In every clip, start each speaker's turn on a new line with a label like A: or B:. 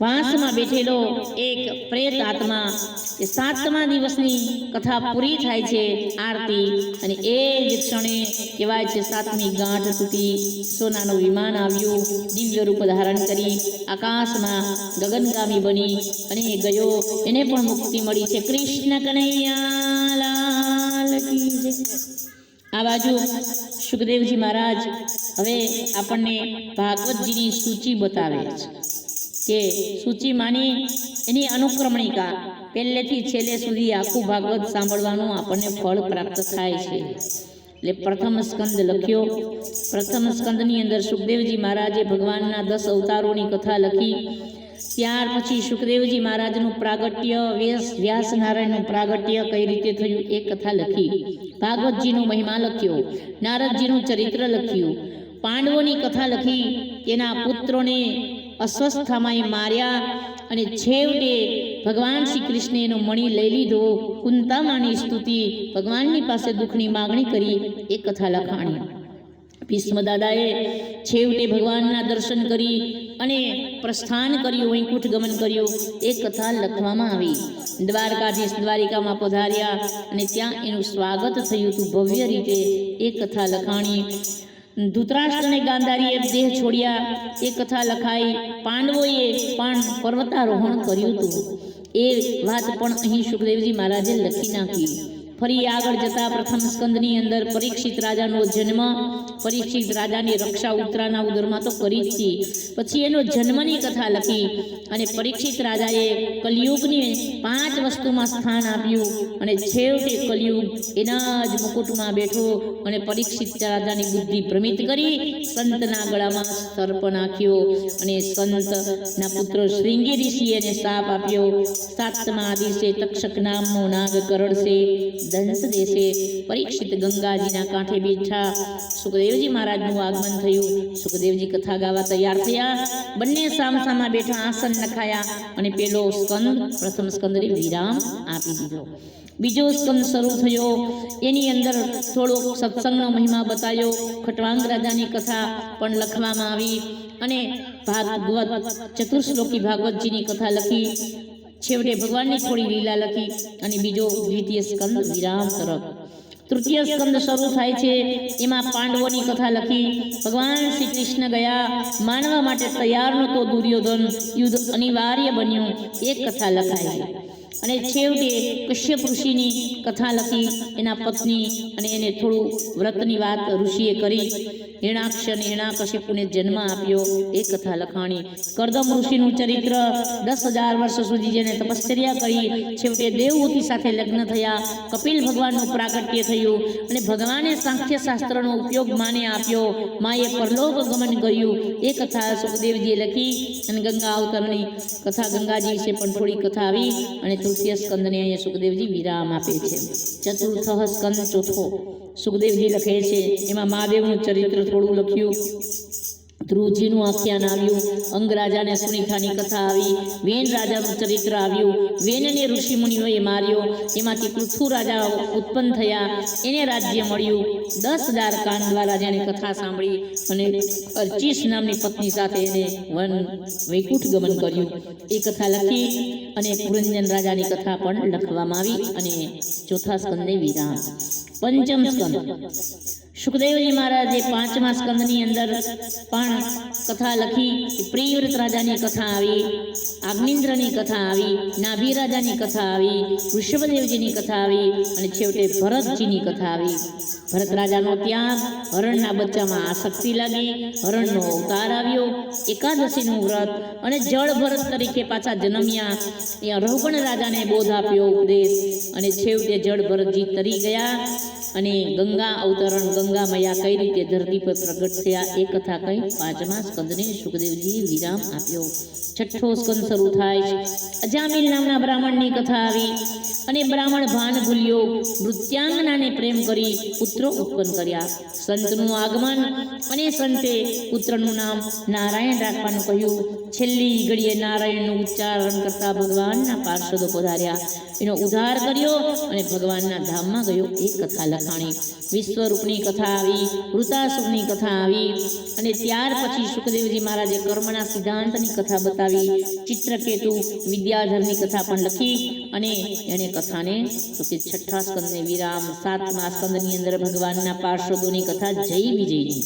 A: વાંસમાં બેઠેલો એક પ્રેત આત્મા એ સાતમા દિવસની કથા પૂરી થાય છે આરતી અને એ જ ક્ષણે કહેવાય છે સાતમી ગાંઠ સુધી સોનાનું વિમાન આવ્યું દિવ્ય રૂપ ધારણ કરી આકાશમાં ગગનગામી બની અને ગયો. એને પણ મુક્તિ મળી છે. કૃષ્ણ કનૈયા લાલ આ બાજુ સુખદેવજી મહારાજ હવે આપણને ભાગવતજીની સૂચિ બતાવે છે. કે સૂચિમાંની એની અનુક્રમણિકા પહેલેથી છેલ્લે સુધી આખું ભાગવત સાંભળવાનું આપણને ફળ પ્રાપ્ત થાય છે. એટલે પ્રથમ સ્કંદ લખ્યો. પ્રથમ સ્કંદની અંદર સુખદેવજી મહારાજે ભગવાનના દસ અવતારોની કથા લખી. ત્યાર પછી સુખદેવજી મહારાજનું પ્રાગટ્ય, વ્યાસ વ્યાસ નારાયણનું પ્રાગટ્ય કઈ રીતે થયું એ કથા લખી. ભાગવતજીનો મહિમા લખ્યો. નારદજીનું ચરિત્ર લખ્યું. પાંડવોની કથા લખી. તેના પુત્રોને અસ્વસ્થામાં માર્યા અને છેવટે ભગવાન શ્રી કૃષ્ણે એનો મણી લઈ લીધો. કુંતામાની સ્તુતિ ભગવાનની પાસે દુઃખની માગણી કરી એ કથા લખાણી. ભીષ્મ દાદાએ છેવટે ભગવાનના દર્શન કરી અને પ્રસ્થાન કર્યું, વૈકુંઠ ગમન કર્યું. એ કથા લખવામાં આવી. દ્વારકાધીશ દ્વારિકામાં પધાર્યા અને ત્યાં એનું સ્વાગત થયું હતું. ભવ્ય રીતે એ કથા લખાણી. ધૃતરાષ્ટ્ર ગાંધારીએ દેહ છોડ્યા, એ કથા લખાઈ પાંડવોએ પણ પર્વતારોહણ કર્યું હતું. એ વાત પણ અહીં સુખદેવજી મહારાજે લખી નાખી. ફરી આગળ જતા પ્રથમ સ્કંદની અંદર પરીક્ષિત રાજાનો જન્મ, પરીક્ષિત રાજાની રક્ષા ઉત્તરાના ઉદરમાં તો કરી જ હતી પછી એનો જન્મની કથા લખી અને પરીક્ષિત રાજાએ કલિયુગને પાંચ વસ્તુમાં સ્થાન આપ્યું અને છેવટે કલિયુગ એના જ મુકુટમાં બેઠો અને પરીક્ષિત રાજાની બુદ્ધિ ભ્રમિત કરી સંતના ગળામાં સર્પ નાખ્યો અને સંતના પુત્ર શ્રીંગી ઋષિએ એને શાપ આપ્યો. સાતમા દિવસે તક્ષક નામનો નાગ કરડશે. દંશ દેશે પરીક્ષિત ગંગાજીના કાંઠે બેઠા. સુખદેવજી મહારાજનું આગમન થયું. સુખદેવજી કથા ગાવા તૈયાર થયા. બંને સામસામા બેઠા આસન નખાયા અને પેલો સ્કંદ, પ્રથમ સ્કંદને વિરામ આપી દીધો. બીજો સ્કંદ શરૂ થયો. એની અંદર થોડો સત્સંગનો મહિમા બતાવ્યો ખટવાંગ રાજાની કથા પણ લખવામાં આવી અને ભાગવત, ચતુર્શ્લોકી ભાગવતજીની કથા લખી. છેવટે ભગવાનની થોડી લીલા લખી અને બીજો દ્વિતીય સ્કંદ વિરામ તરફ. તૃતીય સ્કંદ શરૂ થાય છે. એમાં પાંડવોની કથા લખી, ભગવાન શ્રી કૃષ્ણ ગયા, માનવા માટે તૈયાર નહોતો દુર્યોધન. યુદ્ધ અનિવાર્ય બન્યું. એ કથા લખાઈ. અને છેવટે કશ્યપ ઋષિની કથા લખી, એના પત્ની અને એને થોડું વ્રતની વાત ઋષિએ કરી. હિરણાક્ષ અને હિરણાકશ્યપુને જન્મ આપ્યો. એ કથા લખાણી. કરદમ ઋષિનું ચરિત્ર દસ હજાર વર્ષ સુધી જેને તપશ્ચર્યા કરી છેવટે દેવહૂતિ સાથે લગ્ન થયા. કપિલ ભગવાનનું પ્રાગટ્ય થયું અને ભગવાને સાંખ્યશાસ્ત્રનો ઉપયોગ માને આપ્યો. માએ પરલોક ગમન કર્યું. એ કથા સુખદેવજીએ લખી અને ગંગા અવતરણની કથા ગંગાજી વિશે પણ થોડી કથા આવી અને તૃતીય સ્કંદને અહીંયા સુખદેવજી વિરામ આપે છે. ચતુર્થ સ્કંદ ચોથો. સુખદેવજી લખે છે, એમાં મહાદેવનું ચરિત્ર થોડું લખ્યું. ધ્રુવજીનું આખ્યાન આવ્યું, અંગ રાજા અને સુનિખાની કથા આવી, વેન રાજાનું ચરિત્ર આવ્યું, વેનને ઋષિમુનિઓએ માર્યો, એમાંથી પૃથ્વ રાજા ઉત્પન્ન થયા, એને રાજ્ય મળ્યું. દસ હજાર કાનવા રાજાની કથા સાંભળી અને અર્ચીસ નામની પત્ની સાથે એને વન વૈકુંઠ ગમન કર્યું. એ કથા લખી અને પુરંજન રાજાની કથા પણ લખવામાં આવી અને ચોથા સ્કંદે વિરામ. પંચમ સ્કંદ સુખદેવજી મહારાજે પાંચમા સ્કંદની અંદર પણ કથા લખી પ્રિયવ્રત રાજાની કથા આવી, આગ્નિન્દ્રની કથા આવી, નાભી રાજાની કથા આવી, વૃષભદેવજીની કથા આવી અને છેવટે ભરતજીની કથા આવી. ભરત રાજાનો ત્યાગ, હરણના બચ્ચામાં આસક્તિ લાગી, હરણનો અવતાર આવ્યો, એકાદશીનું વ્રત અને જળ ભરત તરીકે પાછા જન્મ્યા. ત્યાં રઘુગણ રાજાને બોધ આપ્યો ઉપદેશ અને છેવટે જળ ભરતજી તરી ગયા. અને ગંગા અવતરણ ગંગા મૈયા કઈ રીતે ધરતી પર પ્રગટ થયા એ કથા કહી પાંચમા સ્કંદને સુખદેવજીએ વિરામ આપ્યો. છઠ્ઠો સ્કંદ શરૂ થાય છે. અજામિલ નામના બ્રાહ્મણની કથા આવી અને બ્રાહ્મણ ભાન ભૂલ્યો. મૃત્યાંગનાને પ્રેમ કરી પુત્રો ઉત્પન્ન કર્યા. સંતનું આગમન અને સંતે પુત્રનું નામ નારાયણ રાખવાનું કહ્યું. છેલ્લી ઘડીએ નારાયણનું ઉચ્ચારણ કરતા ભગવાનના પાર્ષદો પધાર્યા. એનો ઉદ્ધાર કર્યો અને ભગવાનના ધામમાં ગયો એ કથા લખાણી વિશ્વરૂપની કથા આવી વૃતાસુરની કથા આવી અને ત્યાર પછી સુખદેવજી મહારાજે કર્મના સિદ્ધાંતની કથા બતાવી, ચિત્રકેતુ, વિદ્યાધરની કથા પણ લખી અને એણે કથાને તો કે છઠ્ઠા સ્કંદને વિરામ, સાતમા સ્કંદની અંદર ભગવાનના પાર્ષદોની કથા જય વિજયની.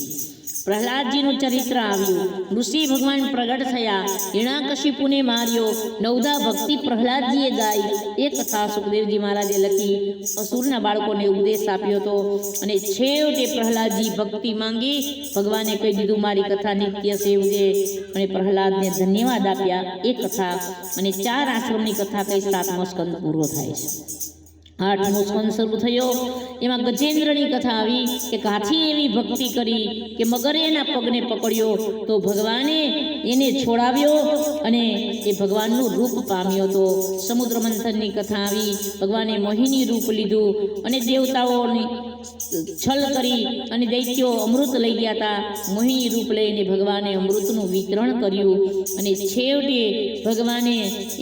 A: પ્રહલાદજીનું ચરિત્ર આવ્યું. ઋષિ ભગવાન પ્રગટ થયા. હિરણાકશિપુને માર્યો. નવધા ભક્તિ પ્રહલાદજીએ ગાઈ. એ કથા સુખદેવજી મહારાજે લખી. અસુરના બાળકોને ઉપદેશ આપ્યો હતો. અને છેવટે પ્રહલાદજી ભક્તિ માંગી. ભગવાને કહી દીધું, મારી કથા નિત્ય સેવજે અને પ્રહલાદને ધન્યવાદ આપ્યા. એ કથા અને ચાર આશ્રમની કથા કઈ સાતમો સ્કંદ પૂરો થાય છે. આઠમો સ્કંદ શરૂ થયો. એમાં ગજેન્દ્રની કથા આવી કે કાથી એવી ભક્તિ કરી કે મગરે એના પગને પકડ્યો તો ભગવાને એને છોડાવ્યો અને એ ભગવાનનું રૂપ પામ્યો તો. સમુદ્ર મંથનની કથા આવી. ભગવાને મોહિની રૂપ લીધું અને દેવતાઓની છલ કરી અને દૈત્યો અમૃત લઈ ગયા હતા. મોહિની રૂપ લઈને ભગવાને અમૃતનું વિતરણ કર્યું અને છેવટે ભગવાને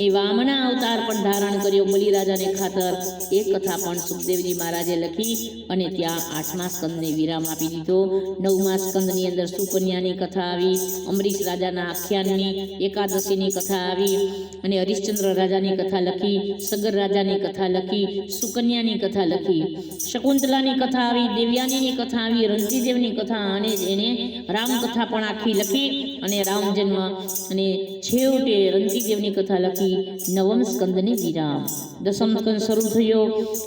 A: એ વામના અવતાર પણ ધારણ કર્યો બલિરાજાને ખાતર. એ કથા પણ સુખદેવજી મહારાજે લખી અને ત્યાં આઠમા સ્કંદને વિરામ આપી દીધો. નવમા સ્કંદની અંદર સુકન્યાની કથા આવી, અમરીશ રાજાના આખ્યાનની એકાદશીની કથા આવી અને હરિશ્ચંદ્ર રાજાની કથા લખી, સગર રાજાની કથા લખી, સુકન્યાની કથા લખી. શકુંતલાની કથા આવી દેવ્યાનીની કથા આવી રણજીદેવની કથા, અને એને રામકથા પણ આખી લખી અને રામ જન્મ અને છેવટે રંતીદેવની કથા લખી નવમ સ્કંદને વિરામ. દસમ સ્કંદ શરૂ થયો.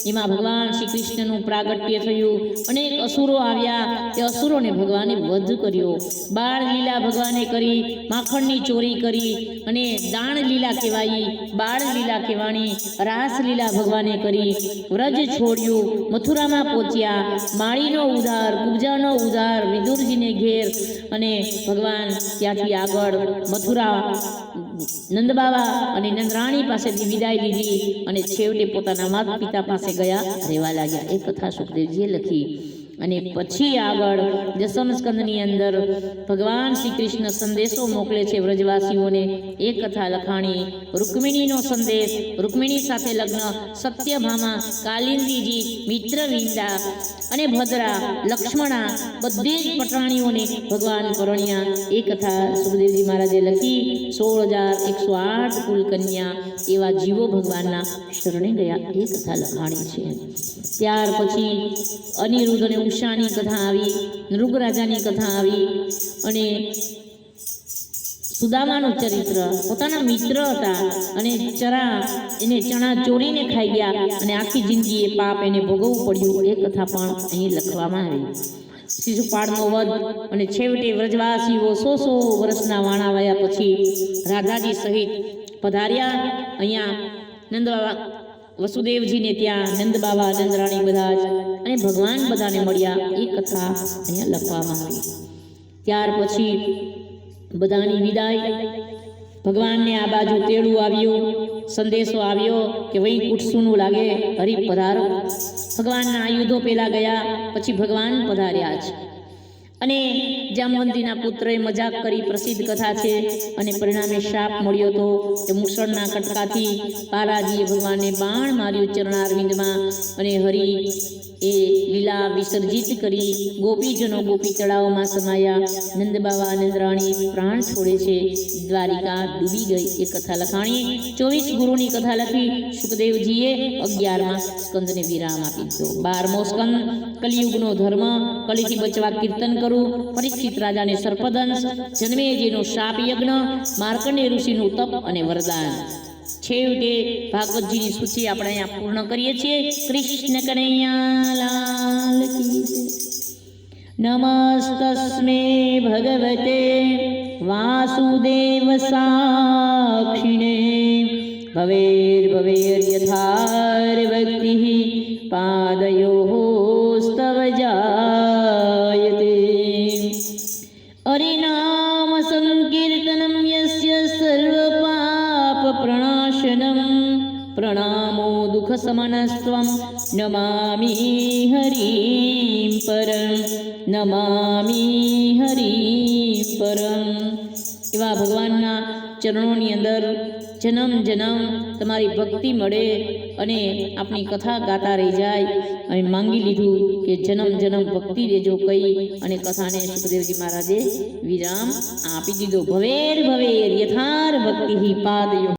A: એમાં ભગવાન શ્રી કૃષ્ણનું પ્રાગટ્ય થયું. અનેક અસુરો આવ્યા તે અસુરોને ભગવાને વધ કર્યો. બાળ લીલા ભગવાને કરી, માખણની ચોરી કરી અને દાણ લીલા કહેવાઈ, બાળ લીલા કહેવાણી, રાસ લીલા ભગવાને કરી. વ્રજ છોડ્યું, મથુરામાં પહોંચ્યા. માળીનો ઉધાર, કુબજાનો ઉધાર, વિદુરજીને ઘેર અને ભગવાન ત્યાંથી આગળ મથુરા નંદબાવા અને નંદરાણી પાસેથી વિદાય લીધી અને છેવટે પોતાના માતા પિતા પાસે ગયા રહેવા લાગ્યા. એ કથા સુખદેવજીએ લખી. અને પછી આગળ દસમ સ્કંદની અંદર ભગવાન શ્રી કૃષ્ણ સંદેશો મોકલે છે વ્રજવાસીઓને. એ કથા લખાણી, રૂકમિણીનો સંદેશ, રૂકમિણી સાથે લગ્ન, સત્યભામા, કાલિંદીજી, મિત્રવિંદા અને ભદ્રા, લક્ષ્મણા, બધી જ પટાણીઓને ભગવાન કરણિયા એ કથા સુખદેવજી મહારાજે લખી સોળ હજાર એકસો આઠ કુલ કન્યા એવા જીવો ભગવાનના શરણે ગયા. એ કથા લખાણી છે. ત્યાર પછી અનિરુદ્ધ અને ઉષાની કથા આવી, નૃગરાજાની કથા આવી અને સુદામાનું ચરિત્ર. પોતાના મિત્ર હતા અને ચરા એને ચણા ચોરીને ખાઈ ગયા અને આખી જિંદગી એ પાપ એને ભોગવવું પડ્યું. એ કથા પણ અહીં લખવામાં આવી. શિશુપાળનો વધ અને છેવટે વ્રજવાસીઓ સો સો વર્ષના વાણા વયા પછી રાધાજી સહિત પધાર્યા. અહીંયા નંદબાબા વસુદેવજીને ત્યાં નંદબાબા નંદરાણી બધા જ અને ભગવાન બધાને મળ્યા, એ કથા અહીંયા લખવામાં આવી. ત્યાર પછી બધાની વિદાય. ભગવાનને આ બાજુ તેડું આવ્યું, સંદેશો આવ્યો કે વહી કુટસુનું લાગે, હરી પધારો. ભગવાનના આયુધો પહેલાં ગયા, પછી ભગવાન પધાર્યા છે અને જામવંતીના પુત્રએ મજાક કરી પ્રસિદ્ધ કથા છે અને પરિણામે શાપ મળ્યો હતો. કે મુસળના કટકાથી પારાજીએ ભગવાનને બાણ માર્યું ચરણારવિંદમાં અને હરિ એ લીલા વિસર્જિત કરી ગોપીજનો ગોપી તળાવમાં સમાયા. નંદબાવા નંદરાણી પ્રાણ છોડે છે. દ્વારિકા ડૂબી ગઈ. એ કથા લખાણી ચોવીસ ગુરુની કથા લખી સુખદેવજીએ અગિયારમાં સ્કંદને વિરામ આપી દીધો. બારમો સ્કંદ, કલિયુગનો ધર્મ, કલીથી બચવા કીર્તન કરવું પરિચિત રાજાને સર્પદંશ, જન્મેજીનો શાપ યજ્ઞ, માર્કંડે ઋષિનું તપ અને વરદાન. છેવટે ભાગવતજીની સૂચિ આપણે અહીંયા પૂર્ણ કરીએ છીએ. કૃષ્ણ કનૈયા નમસ્તસ્મે ભગવતે વાસુદેવ સાક્ષિણે. ભવેર્ભવેર્યથાર્વક્તિ પાદયોઃ સમનસ્ત્વમ નમામિ હરિં પરમ નમામિ હરિં પરમ એવા ભગવાનના ચરણોની અંદર જન્મ જન્મ તમારી ભક્તિ મળે અને આપણી કથા ગાતા રહી જાય અને માંગી લીધું કે જન્મ જન્મ ભક્તિ દેજો કહી અને કથાને સુખદેવજી મહારાજે વિરામ આપી દીધો. ભવેર ભવેર યથાર ભક્તિ પાદયો.